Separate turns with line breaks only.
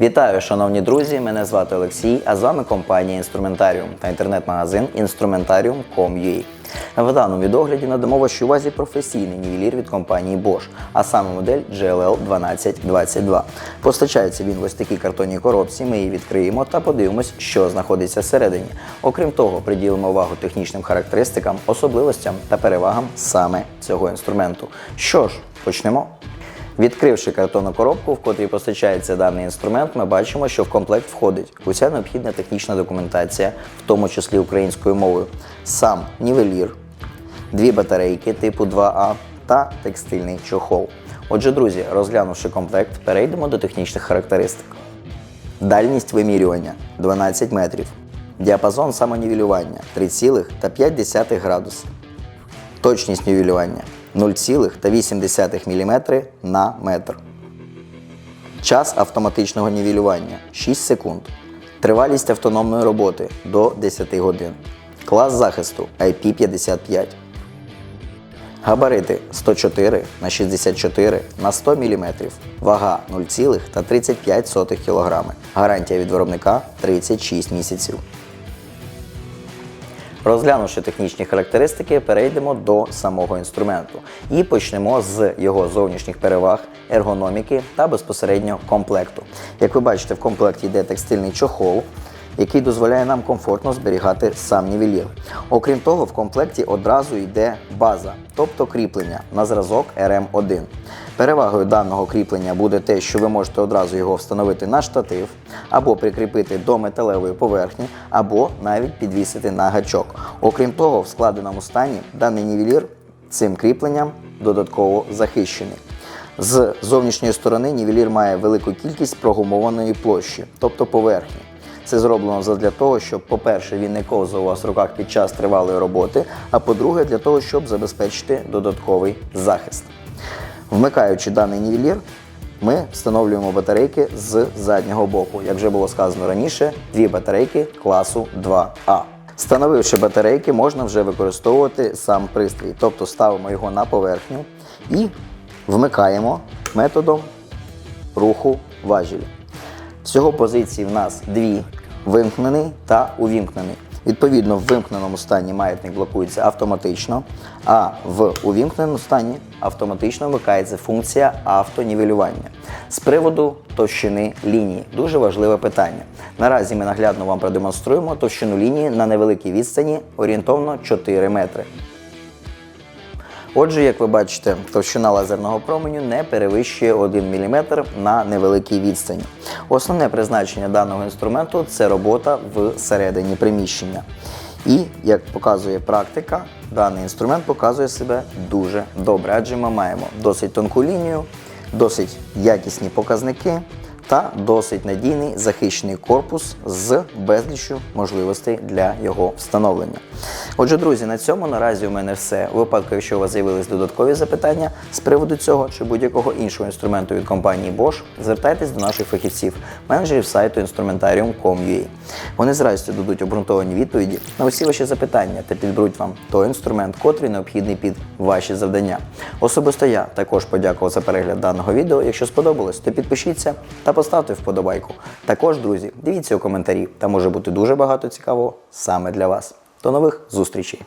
Вітаю, шановні друзі! Мене звати Олексій, а з вами компанія Інструментаріум та інтернет-магазин Instrumentarium.com.ua. В даному відогляді надамо вашій увазі професійний нівелір від компанії Bosch, а саме модель GLL 1222. Постачається він в ось такій картонній коробці. Ми її відкриємо та подивимось, що знаходиться всередині. Окрім того, приділимо увагу технічним характеристикам, особливостям та перевагам саме цього інструменту. Що ж, почнемо. Відкривши картонну коробку, в котрій постачається даний інструмент, ми бачимо, що в комплект входить уся необхідна технічна документація, в тому числі українською мовою, сам нівелір, дві батарейки типу 2А та текстильний чохол. Отже, друзі, розглянувши комплект, перейдемо до технічних характеристик. Дальність вимірювання 12 метрів. Діапазон самонівелювання 3,5 градуси. Точність нівелювання 0,8 мм на метр. Час автоматичного нівелювання 6 секунд. Тривалість автономної роботи до 10 годин. Клас захисту IP55. Габарити 104 на 64 на 100 мм. Вага 0,35 кг. Гарантія від виробника 36 місяців. Розглянувши технічні характеристики, перейдемо до самого інструменту і почнемо з його зовнішніх переваг, ергономіки та безпосередньо комплекту. Як ви бачите, в комплекті йде текстильний чохол, який дозволяє нам комфортно зберігати сам нівелір. Окрім того, в комплекті одразу йде база, тобто кріплення на зразок RM1. Перевагою даного кріплення буде те, що ви можете одразу його встановити на штатив, або прикріпити до металевої поверхні, або навіть підвісити на гачок. Окрім того, в складеному стані даний нівелір цим кріпленням додатково захищений. З зовнішньої сторони нівелір має велику кількість прогумованої площі, тобто поверхні. Це зроблено задля того, щоб, по-перше, він не ковзав у вас в руках під час тривалої роботи, а по-друге, для того, щоб забезпечити додатковий захист. Вмикаючи даний нівелір, ми встановлюємо батарейки з заднього боку. Як вже було сказано раніше, дві батарейки класу 2А. Встановивши батарейки, можна вже використовувати сам пристрій, тобто ставимо його на поверхню і вмикаємо методом руху важелі. Всього позицій в нас дві вимкнений та увімкнений. Відповідно, в вимкненому стані маятник блокується автоматично, а в увімкненому стані автоматично вмикається функція автонівелювання. З приводу товщини лінії дуже важливе питання. Наразі ми наглядно вам продемонструємо товщину лінії на невеликій відстані орієнтовно 4 метри. Отже, як ви бачите, товщина лазерного променю не перевищує 1 мм на невеликій відстані. Основне призначення даного інструменту це робота всередині приміщення. І, як показує практика, даний інструмент показує себе дуже добре, адже ми маємо досить тонку лінію, досить якісні показники та досить надійний захищений корпус з безліччю можливостей для його встановлення. Отже, друзі, на цьому наразі у мене все. У випадку, якщо у вас з'явились додаткові запитання з приводу цього чи будь-якого іншого інструменту від компанії Bosch, звертайтесь до наших фахівців, менеджерів сайту instrumentarium.com.ua. Вони з радістю дадуть обґрунтовані відповіді на усі ваші запитання та підберуть вам той інструмент, котрий необхідний під ваші завдання. Особисто я також подякував за перегляд даного відео. Якщо сподобалось, то підпишіться та поставте вподобайку. Також, друзі, дивіться у коментарі, там може бути дуже багато цікавого саме для вас. До нових зустрічей!